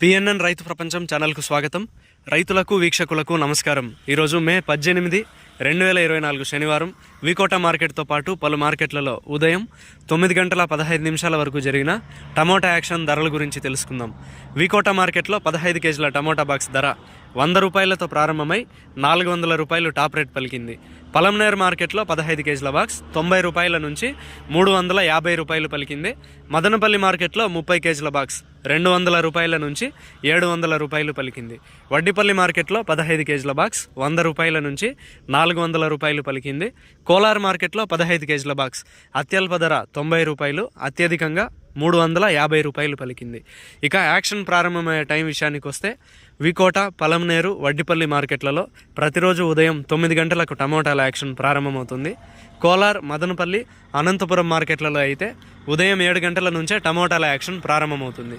PNN రైతు ప్రపంచం ఛానల్కు స్వాగతం. రైతులకు వీక్షకులకు నమస్కారం. ఈరోజు మే పద్దెనిమిది రెండు వేల ఇరవై నాలుగు శనివారం. వికోట మార్కెట్తో పాటు పలు మార్కెట్లలో ఉదయం తొమ్మిది గంటల పదహైదు నిమిషాల వరకు జరిగిన టమోటా యాక్షన్ ధరల గురించి తెలుసుకుందాం. వికోట మార్కెట్లో పదహైదు కేజీల టమోటా బాక్స్ ధర వంద రూపాయలతో ప్రారంభమై నాలుగు వందల రూపాయలు టాప్ రేట్ పలికింది. పలంనేర్ మార్కెట్లో పదహైదు కేజీల బాక్స్ తొంభై రూపాయల నుంచి మూడు వందల యాభై రూపాయలు పలికింది. మదనపల్లి మార్కెట్లో ముప్పై కేజీల బాక్స్ రెండు వందల రూపాయల నుంచి ఏడు వందల రూపాయలు పలికింది. వడ్డిపల్లి మార్కెట్లో పదహైదు కేజీల బాక్స్ వంద రూపాయల నుంచి నాలుగు వందల రూపాయలు పలికింది. కోలార్ మార్కెట్లో పదహైదు కేజీల బాక్స్. అత్యల్ప ధర తొంభై రూపాయలు అత్యధికంగా మూడు వందల యాభై రూపాయలు పలికింది. ఇక యాక్షన్ ప్రారంభమయ్యే టైం విషయానికి వస్తే వికోట పలంనేరు వడ్డిపల్లి మార్కెట్లలో ప్రతిరోజు ఉదయం తొమ్మిది గంటలకు టమోటాల యాక్షన్ ప్రారంభమవుతుంది. కోలార్ మదనపల్లి అనంతపురం మార్కెట్లలో అయితే ఉదయం ఏడు గంటల నుంచే టమోటాల యాక్షన్ ప్రారంభమవుతుంది.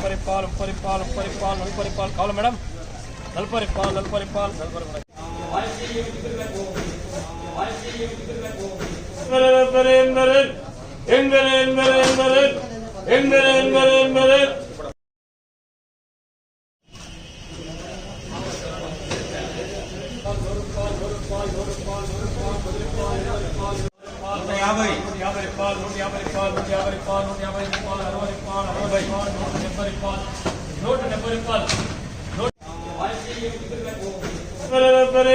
பரிபால் பரிபால் பரிபால் நல்பரிபால் காலம் மேடம் நல்பரிபால் நல்பரிபால் நல்பரி மேடம் எங்கரே எங்கரே எங்கரே எங்கரே பால் நூற்றி யாபை பால் நூற்றி யாபை பால் நூற்றி யாபை பால் அறுபது பால் அறுபது பால் நூற்றி எண்பது பால் நூற்றி எண்பது பால்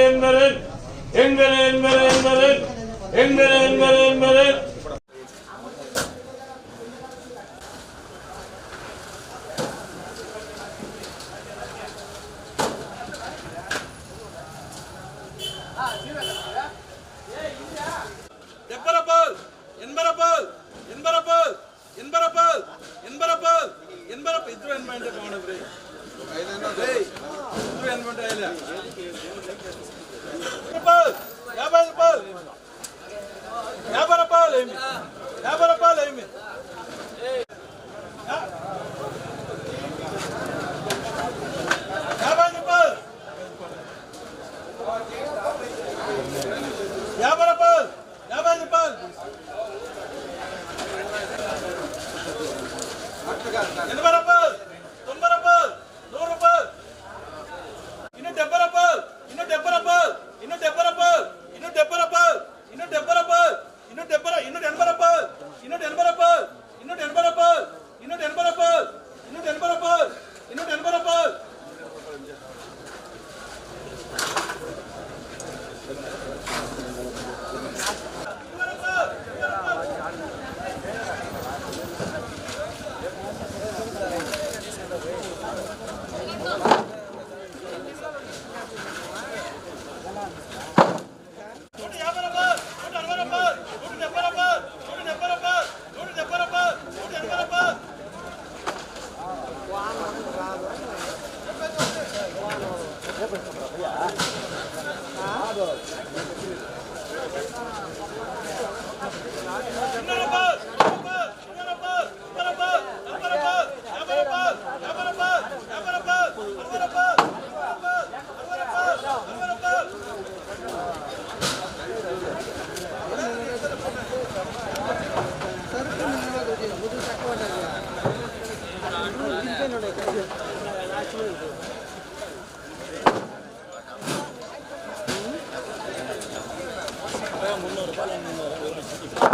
எங்கள் என்பது என்பது என்பது எங்கள் என்பது என்பது ಏನ್ ಬರಪ್ಪ ಏನ್ ಬರಪ್ಪ ಇದ್ರು ಏನ್ ಮಾಡ್ಬೇಕು ಮಾಡಬ್ರಿ ಇದ್ರು ಏನ್ ಮಾಡ್ತಾ ಇಲ್ಲ నిలబడ Not a boat! よろしくお願いします。